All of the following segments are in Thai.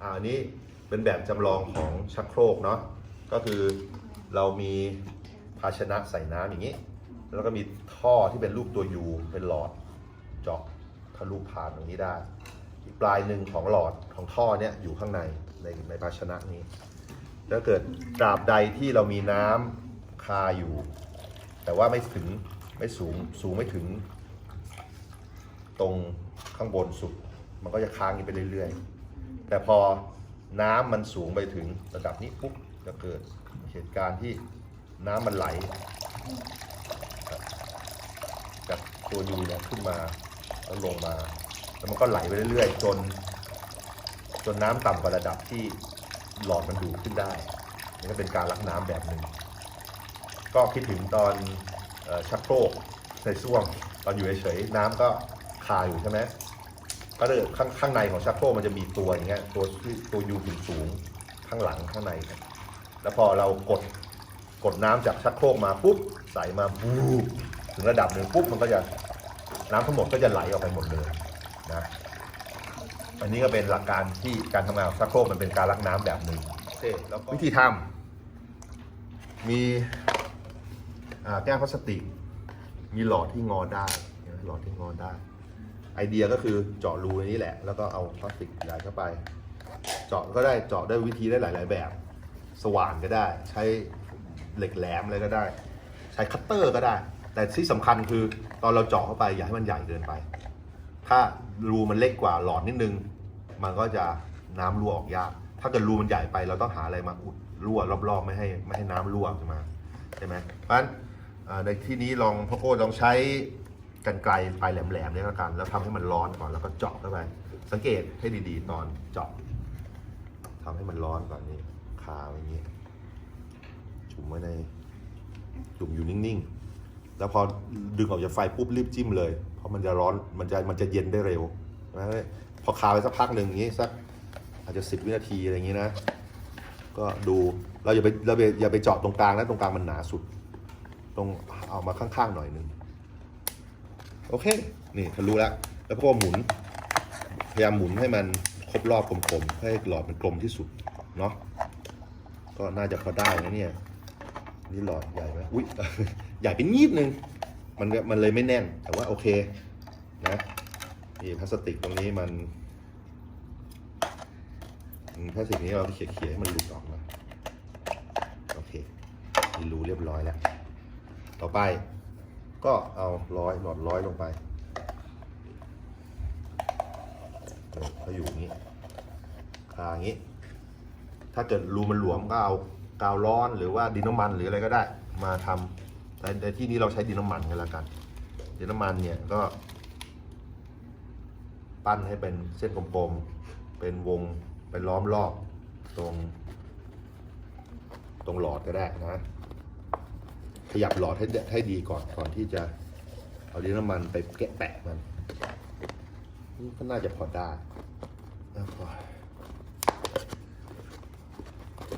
อ่าอันนี้เป็นแบบจำลองของชักโครกเนาะก็คือเรามีภาชนะใส่น้ำอย่างนี้ แล้วก็มีท่อที่เป็นรูปตัวยูเป็นหลอดเจาะทะลุผ่านตรงนี้ได้ อีกปลายหนึ่งของหลอดของท่อเนี่ยอยู่ข้างในในในภาชนะนี้ถ้าเกิดตราบใดที่เรามีน้ำคาอยู่ แต่ว่าไม่ถึงไม่สูงสูงไม่ถึง ตรงข้างบนสุด มันก็จะค้างอยู่ไปเรื่อยๆ แต่พอน้ำมันสูงไปถึงระดับนี้ปุ๊บจะเกิดเหตุการณ์ที่น้ำมันไหลจากตัวยูเนี่ยขึ้นมาแล้วลงมา แล้วมันก็ไหลไปเรื่อยๆ จน จนน้ำต่ำกว่าระดับที่หลอดมันดูดขึ้นได้นี่ก็เป็นการลักน้ำแบบหนึ่งก็คิดถึงตอนชักโครกในส้วมตอนอยู่เฉยๆน้ำก็คาอยู่ใช่ไหม ก็เลยข้างข้างในของชักโครกมันจะมีตัวอย่างเงี้ยตัวที่ตัวยูสูงสูงๆข้างหลังข้างในเนี่ยแล้วพอเรากดกดน้ำจากชักโครกมาปุ๊บใส่มาบูบถึงระดับหนึ่งปุ๊บมันก็จะน้ำทั้งหมดก็จะไหลออกไปหมดเลยนะอันนี้ก็เป็นหลักการที่การทำงานของชักโครกมันเป็นการลักน้ำแบบหนึ่งวิธีทำมีอ่าแก้วพลาสติก มีหลอดที่งอได้เห็นไหมหลอดที่งอได้ ไอเดียก็คือเจาะรูในนี้แหละ แล้วก็เอาพลาสติกใหญ่เข้าไป เจาะก็ได้เจาะได้วิธีได้หลาย ๆ แบบ สว่านก็ได้ ใช้เหล็กแหลมอะไรก็ได้ ใช้คัตเตอร์ก็ได้ แต่ที่สำคัญคือตอนเราเจาะเข้าไปอย่าให้มันใหญ่เกินไป ถ้ารูมันเล็กกว่าหลอดนิดนึง มันก็จะน้ำรั่วออกยาก ถ้าเกิดรูมันใหญ่ไปเราต้องหาอะไรมาอุดรั่วรอบๆไม่ให้ไม่ให้น้ำรั่วขึ้นมาใช่ไหมเพราะฉะนั้นในที่นี้ลองพ่อโก้ลองใช้ กันไกลปลายแหลมๆเนี่ยละกัน แล้วทำให้มันร้อนก่อนแล้วก็เจาะเข้าไป สังเกตให้ดีๆ ตอนเจาะทำให้มันร้อนก่อนนี่คาไว้อย่างนี้ จุ่มไว้ใน จุ่มอยู่นิ่งๆ แล้วพอดึงออกจากไฟปุ๊บรีบจิ้มเลย เพราะมันจะร้อนมันจะมันจะเย็นได้เร็วนะพอคาไว้สักพักหนึ่งอย่างนี้สักอาจจะสิบวินาทีอะไรอย่างนี้นะ ก็ดูเราอย่าไปเราอย่าอย่าไปเจาะตรงกลางนะตรงกลางมันหนาสุด ตรงเอามาข้างๆหน่อยนึง โอเค นี่ทะลุแล้ว แล้วก็หมุน พยายามหมุนให้มันครบรอบกลมๆให้หลอดมันกลมที่สุด เนาะ ก็น่าจะพอได้นะเนี่ย นี่หลอดใหญ่ไหมอุ้ย ใหญ่เป็นนิดนึง มันก็มันเลยไม่แน่น แต่ว่าโอเค นะนี่พลาสติกตรงนี้มันพลาสติกนี้เราเขี่ยๆให้มันหลุดออกมา โอเคมีรูเรียบร้อยแล้ว ต่อไป ก็เอาร้อยหลอดร้อยลงไปเขาอยู่อย่างนี้คาอย่างนี้ ถ้าเกิดรูมันหลวมก็เอากาวร้อนหรือว่าดินน้ำมันหรืออะไรก็ได้ มาทำแต่ในที่นี้เราใช้ดินน้ำมันกันแล้วกันดินน้ำมันเนี่ยก็ ปั้นให้เป็นเส้นกลมๆเป็นวงเป็นล้อมรอบตรง ตรงหลอดก็ได้นะ ขยับหลอดให้ด้ให้ดีก่อนก่อนที่จะเอาดินน้ำมันไปแกะแปะมันนี่ก็น่าจะพอได้แล้วก็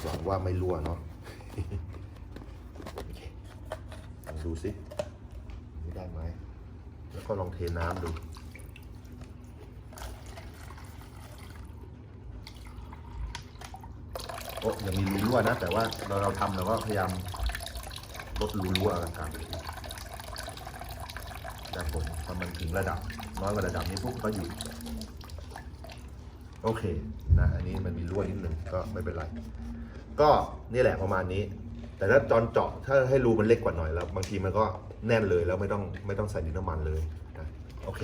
หวังว่าไม่รั่วเนาะลองดูสินี่ได้ไหม แล้วก็ลองเทน้ำดูโอ้ยังมีรูรั่วนะ แต่ว่าเราเราทำเราก็พยายาม รถรู้ว่ากันครับแต่ผมพอมันถึงระดับ น้อยกว่าระดับนี้ปุ๊บก็หยุดโอเคนะอันนี้มันมีรั่วนิดนึงก็ไม่เป็นไร ก็นี่แหละประมาณนี้ แต่ถ้าจอนเจาะถ้าให้รูมันเล็กกว่าหน่อยแล้ว บางทีมันก็แน่นเลยแล้วไม่ต้องไม่ต้องใส่ดินน้ำมันเลยนะโอเค